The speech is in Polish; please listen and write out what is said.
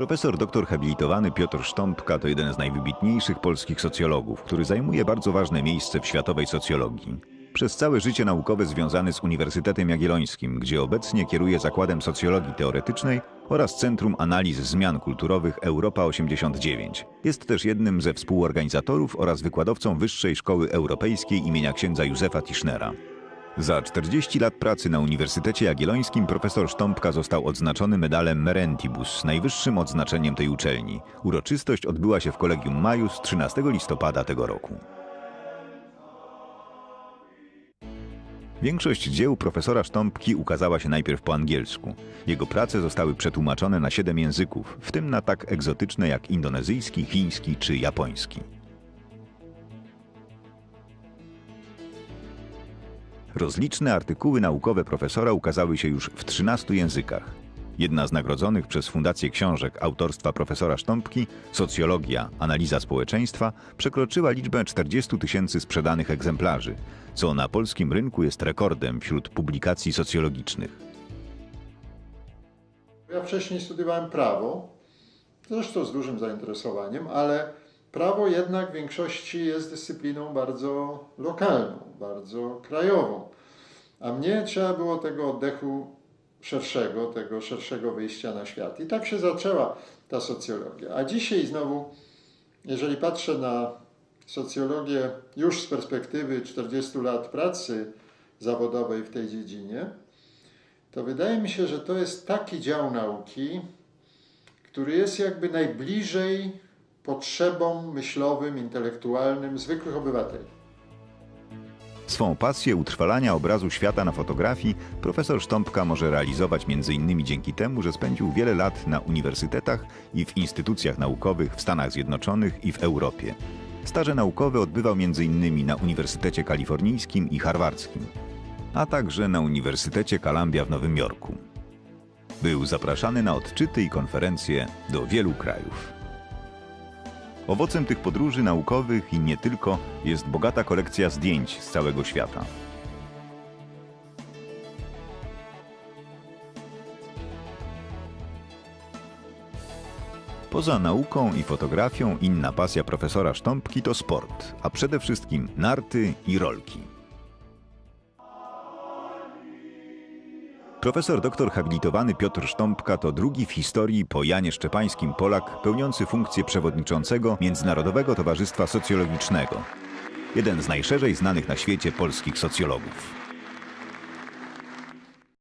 Profesor doktor habilitowany Piotr Sztąpka to jeden z najwybitniejszych polskich socjologów, który zajmuje bardzo ważne miejsce w światowej socjologii. Przez całe życie naukowe związany z Uniwersytetem Jagiellońskim, gdzie obecnie kieruje Zakładem Socjologii Teoretycznej oraz Centrum Analiz Zmian Kulturowych Europa 89. Jest też jednym ze współorganizatorów oraz wykładowcą Wyższej Szkoły Europejskiej imienia księdza Józefa Tischnera. Za 40 lat pracy na Uniwersytecie Jagiellońskim profesor Sztąpka został odznaczony medalem Merentibus, najwyższym odznaczeniem tej uczelni. Uroczystość odbyła się w Kolegium Majus 13 listopada tego roku. Większość dzieł profesora Sztąpki ukazała się najpierw po angielsku. Jego prace zostały przetłumaczone na siedem języków, w tym na tak egzotyczne jak indonezyjski, chiński czy japoński. Rozliczne artykuły naukowe profesora ukazały się już w 13 językach. Jedna z nagrodzonych przez Fundację Książek autorstwa profesora Sztąpki, Socjologia, Analiza Społeczeństwa, przekroczyła liczbę 40 tysięcy sprzedanych egzemplarzy, co na polskim rynku jest rekordem wśród publikacji socjologicznych. Ja wcześniej studiowałem prawo, zresztą z dużym zainteresowaniem, ale prawo jednak w większości jest dyscypliną bardzo lokalną, bardzo krajową. A mnie trzeba było tego oddechu szerszego, tego szerszego wyjścia na świat. I tak się zaczęła ta socjologia. A dzisiaj znowu, jeżeli patrzę na socjologię już z perspektywy 40 lat pracy zawodowej w tej dziedzinie, to wydaje mi się, że to jest taki dział nauki, który jest jakby najbliżej potrzebom myślowym, intelektualnym zwykłych obywateli. Swą pasję utrwalania obrazu świata na fotografii profesor Sztąpka może realizować m.in. dzięki temu, że spędził wiele lat na uniwersytetach i w instytucjach naukowych w Stanach Zjednoczonych i w Europie. Staże naukowe odbywał m.in. na Uniwersytecie Kalifornijskim i Harwardzkim, a także na Uniwersytecie Columbia w Nowym Jorku. Był zapraszany na odczyty i konferencje do wielu krajów. Owocem tych podróży naukowych i nie tylko jest bogata kolekcja zdjęć z całego świata. Poza nauką i fotografią inna pasja profesora Sztąpki to sport, a przede wszystkim narty i rolki. Profesor doktor habilitowany Piotr Sztąpka to drugi w historii po Janie Szczepańskim Polak pełniący funkcję przewodniczącego Międzynarodowego Towarzystwa Socjologicznego. Jeden z najszerzej znanych na świecie polskich socjologów.